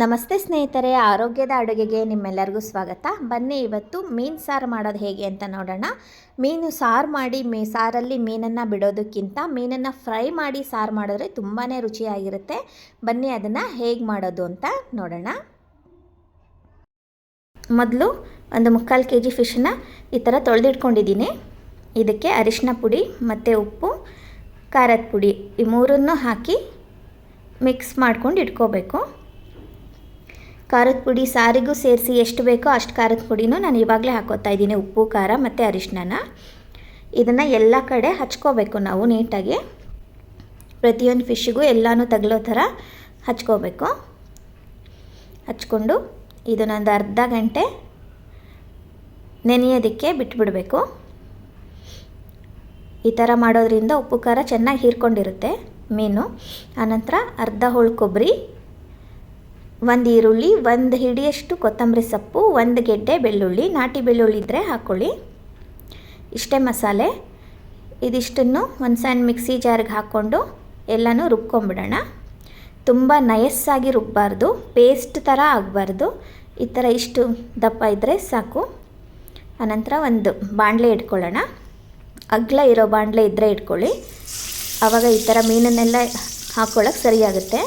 ನಮಸ್ತೆ ಸ್ನೇಹಿತರೆ, ಆರೋಗ್ಯದ ಅಡುಗೆಗೆ ನಿಮ್ಮೆಲ್ಲರಿಗೂ ಸ್ವಾಗತ. ಬನ್ನಿ ಇವತ್ತು ಮೀನು ಸಾರು ಮಾಡೋದು ಹೇಗೆ ಅಂತ ನೋಡೋಣ. ಮೀನು ಸಾರು ಮಾಡಿ, ಮೀ ಸಾರಲ್ಲಿ ಮೀನನ್ನು ಬಿಡೋದಕ್ಕಿಂತ ಮೀನನ್ನು ಫ್ರೈ ಮಾಡಿ ಸಾರು ಮಾಡಿದ್ರೆ ತುಂಬಾ ರುಚಿಯಾಗಿರುತ್ತೆ. ಬನ್ನಿ ಅದನ್ನು ಹೇಗೆ ಮಾಡೋದು ಅಂತ ನೋಡೋಣ. ಮೊದಲು ಒಂದು ಮುಕ್ಕಾಲು ಕೆ ಜಿ ಫಿಶನ್ನು ಈ ಥರ ತೊಳೆದಿಟ್ಕೊಂಡಿದ್ದೀನಿ. ಇದಕ್ಕೆ ಅರಿಶಿನ ಪುಡಿ ಮತ್ತು ಉಪ್ಪು, ಖಾರದ ಪುಡಿ ಈ ಮೂರನ್ನು ಹಾಕಿ ಮಿಕ್ಸ್ ಮಾಡ್ಕೊಂಡು ಇಟ್ಕೋಬೇಕು. ಖಾರದ ಪುಡಿ ಸಾರಿಗೂ ಸೇರಿಸಿ ಎಷ್ಟು ಬೇಕೋ ಅಷ್ಟು ಖಾರದ ಪುಡಿನೂ ನಾನು ಇವಾಗಲೇ ಹಾಕೋತಾ ಇದ್ದೀನಿ. ಉಪ್ಪು, ಖಾರ ಮತ್ತು ಅರಿಶಿನ ಇದನ್ನು ಎಲ್ಲ ಕಡೆ ಹಚ್ಕೋಬೇಕು ನಾವು ನೀಟಾಗಿ. ಪ್ರತಿಯೊಂದು ಫಿಶ್ಶಿಗೂ ಎಲ್ಲನೂ ತಗಲೋ ಥರ ಹಚ್ಕೋಬೇಕು. ಹಚ್ಕೊಂಡು ಇದನ್ನೊಂದು ಅರ್ಧ ಗಂಟೆ ನೆನೆಯೋದಕ್ಕೆ ಬಿಟ್ಬಿಡಬೇಕು. ಈ ಥರ ಮಾಡೋದ್ರಿಂದ ಉಪ್ಪು, ಖಾರ ಚೆನ್ನಾಗಿ ಹೀರ್ಕೊಂಡಿರುತ್ತೆ ಮೀನು. ಆನಂತರ ಅರ್ಧ ಹೋಳು ಕೊಬ್ಬರಿ ಒಂದು ಈರುಳ್ಳಿ, ಒಂದು ಹಿಡಿಯಷ್ಟು ಕೊತ್ತಂಬರಿ ಸೊಪ್ಪು, ಒಂದು ಗೆಡ್ಡೆ ಬೆಳ್ಳುಳ್ಳಿ. ನಾಟಿ ಬೆಳ್ಳುಳ್ಳಿ ಇದ್ದರೆ ಹಾಕ್ಕೊಳ್ಳಿ ಇಷ್ಟೇ ಮಸಾಲೆ. ಇದಿಷ್ಟನ್ನು ಒಂದು ಸಣ್ಣ ಮಿಕ್ಸಿ ಜಾರ್ಗೆ ಹಾಕ್ಕೊಂಡು ಎಲ್ಲನೂ ರುಬ್ಕೊಂಬಿಡೋಣ ತುಂಬ ನಯಸ್ಸಾಗಿ ರುಬ್ಬಾರ್ದು. ಪೇಸ್ಟ್ ಥರ ಆಗಬಾರ್ದು. ಈ ಥರ ಇಷ್ಟು ದಪ್ಪ ಇದ್ದರೆ ಸಾಕು. ಆನಂತರ ಒಂದು ಬಾಣಲೆ ಇಟ್ಕೊಳ್ಳೋಣ. ಅಗ್ಲ ಇರೋ ಬಾಣಲೆ ಇದ್ದರೆ ಇಟ್ಕೊಳ್ಳಿ. ಆವಾಗ ಈ ಥರ ಮೀನನ್ನೆಲ್ಲ ಹಾಕ್ಕೊಳ್ಳೋಕೆ ಸರಿಯಾಗುತ್ತೆ.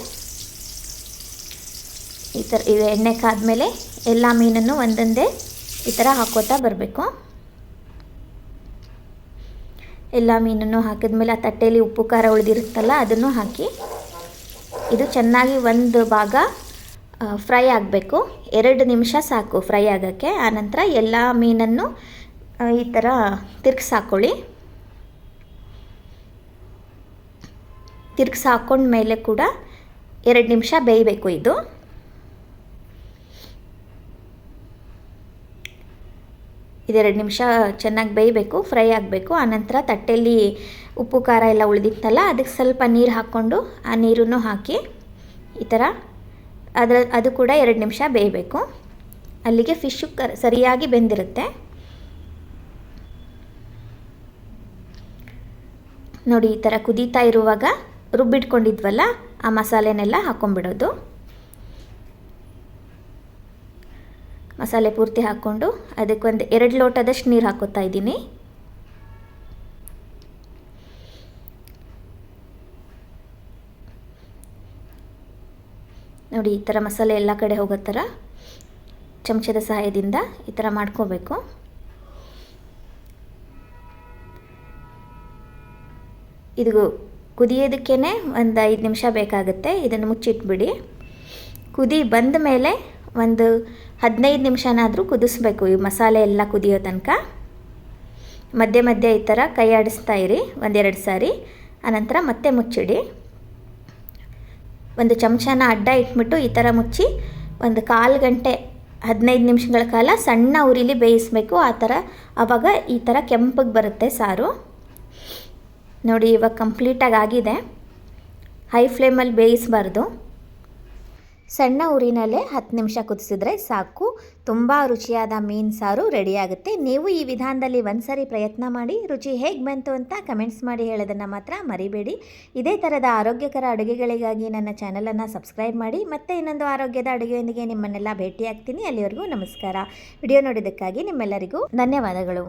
ಈ ಥರ ಇದು. ಎಣ್ಣೆ ಕಾದ್ಮೇಲೆ ಎಲ್ಲ ಮೀನನ್ನು ಒಂದೊಂದೇ ಈ ಥರ ಹಾಕೋತಾ ಬರಬೇಕು. ಎಲ್ಲ ಮೀನನ್ನು ಹಾಕಿದ್ಮೇಲೆ ಆ ತಟ್ಟೆಯಲ್ಲಿ ಉಪ್ಪು, ಖಾರ ಉಳಿದಿರುತ್ತಲ್ಲ, ಅದನ್ನು ಹಾಕಿ ಇದು ಚೆನ್ನಾಗಿ ಒಂದು ಭಾಗ ಫ್ರೈ ಆಗಬೇಕು. ಎರಡು ನಿಮಿಷ ಸಾಕು ಫ್ರೈ ಆಗೋಕ್ಕೆ. ಆನಂತರ ಎಲ್ಲ ಮೀನನ್ನು ಈ ಥರ ತಿರ್ಗಿಸಿ ಹಾಕ್ಕೊಳ್ಳಿ ತಿರ್ಗಿಸಿ ಹಾಕ್ಕೊಂಡ್ಮೇಲೆ ಕೂಡ ಎರಡು ನಿಮಿಷ ಬೇಯಬೇಕು ಇದು. ಇದೆರಡು ನಿಮಿಷ ಚೆನ್ನಾಗಿ ಬೇಯಬೇಕು, ಫ್ರೈ ಆಗಬೇಕು. ಆನಂತರ ತಟ್ಟೆಯಲ್ಲಿ ಉಪ್ಪು, ಖಾರ ಎಲ್ಲ ಉಳಿದಿತ್ತಲ್ಲ, ಅದಕ್ಕೆ ಸ್ವಲ್ಪ ನೀರು ಹಾಕ್ಕೊಂಡು ಆ ನೀರನ್ನು ಹಾಕಿ ಈ ಥರ ಅದರ, ಅದು ಕೂಡ ಎರಡು ನಿಮಿಷ ಬೇಯಬೇಕು. ಅಲ್ಲಿಗೆ ಫಿಶ್ಶು ಕ, ಸರಿಯಾಗಿ ಬೆಂದಿರುತ್ತೆ. ನೋಡಿ, ಈ ಥರ ಕುದೀತಾ ಇರುವಾಗ ರುಬ್ಬಿಟ್ಕೊಂಡಿದ್ವಲ್ಲ, ಆ ಮಸಾಲೆನೆಲ್ಲ ಹಾಕ್ಕೊಂಬಿಡೋದು ಮಸಾಲೆ ಪೂರ್ತಿ ಹಾಕ್ಕೊಂಡು ಅದಕ್ಕೊಂದು ಎರಡು ಲೋಟದಷ್ಟು ನೀರು ಹಾಕೋತಾ ಇದ್ದೀನಿ. ನೋಡಿ, ಈ ಥರ ಮಸಾಲೆ ಎಲ್ಲ ಕಡೆ ಹೋಗೋ ಥರ ಚಮಚದ ಸಹಾಯದಿಂದ ಈ ಥರ ಮಾಡ್ಕೋಬೇಕು. ಇದು ಕುದಿಯೋದಕ್ಕೇ ಒಂದು ಐದು ನಿಮಿಷ ಬೇಕಾಗುತ್ತೆ. ಇದನ್ನು ಮುಚ್ಚಿಟ್ಬಿಡಿ. ಕುದಿ ಬಂದ ಮೇಲೆ ಒಂದು ಹದಿನೈದು ನಿಮಿಷನಾದರೂ ಕುದಿಸ್ಬೇಕು. ಈ ಮಸಾಲೆ ಎಲ್ಲ ಕುದಿಯೋ ತನಕ. ಮಧ್ಯೆ ಮಧ್ಯೆ ಈ ಥರ ಕೈ ಆಡಿಸ್ತಾ ಇರಿ. ಒಂದೆರಡು ಸಾರಿ. ಆನಂತರ ಮತ್ತೆ ಮುಚ್ಚಿಡಿ. ಒಂದು ಚಮಚನ ಅಡ್ಡ ಇಟ್ಬಿಟ್ಟು ಈ ಥರ ಮುಚ್ಚಿ ಒಂದು ಕಾಲು ಗಂಟೆ, ಹದಿನೈದು ನಿಮಿಷಗಳ ಕಾಲ ಸಣ್ಣ ಉರಿಲಿ ಬೇಯಿಸಬೇಕು. ಆ ಥರ ಆವಾಗ ಈ ಥರ ಕೆಂಪಗೆ ಬರುತ್ತೆ ಸಾರು. ನೋಡಿ ಇವಾಗ ಕಂಪ್ಲೀಟಾಗಿ ಆಗಿದೆ. ಹೈ ಫ್ಲೇಮಲ್ಲಿ ಬೇಯಿಸಬಾರ್ದು. ಸಣ್ಣ ಉರಿನಲ್ಲೇ ಹತ್ತು ನಿಮಿಷ ಕುದಿಸಿದ್ರೆ ಸಾಕು. ತುಂಬ ರುಚಿಯಾದ ಮೀನು ಸಾರು ರೆಡಿಯಾಗುತ್ತೆ. ನೀವು ಈ ವಿಧಾನದಲ್ಲಿ ಒಂದ್ಸರಿ ಪ್ರಯತ್ನ ಮಾಡಿ, ರುಚಿ ಹೇಗೆ ಬಂತು ಅಂತ ಕಮೆಂಟ್ಸ್ ಮಾಡಿ ಹೇಳೋದನ್ನು ಮಾತ್ರ ಮರಿಬೇಡಿ. ಇದೇ ಥರದ ಆರೋಗ್ಯಕರ ಅಡುಗೆಗಳಿಗಾಗಿ ನನ್ನ ಚಾನಲನ್ನು ಸಬ್ಸ್ಕ್ರೈಬ್ ಮಾಡಿ, ಮತ್ತೆ ಇನ್ನೊಂದು ಆರೋಗ್ಯದ ಅಡುಗೆಯೊಂದಿಗೆ ನಿಮ್ಮನ್ನೆಲ್ಲ ಭೇಟಿಯಾಗ್ತೀನಿ. ಅಲ್ಲಿವರೆಗೂ ನಮಸ್ಕಾರ. ವಿಡಿಯೋ ನೋಡಿದ್ದಕ್ಕಾಗಿ ನಿಮ್ಮೆಲ್ಲರಿಗೂ ಧನ್ಯವಾದಗಳು.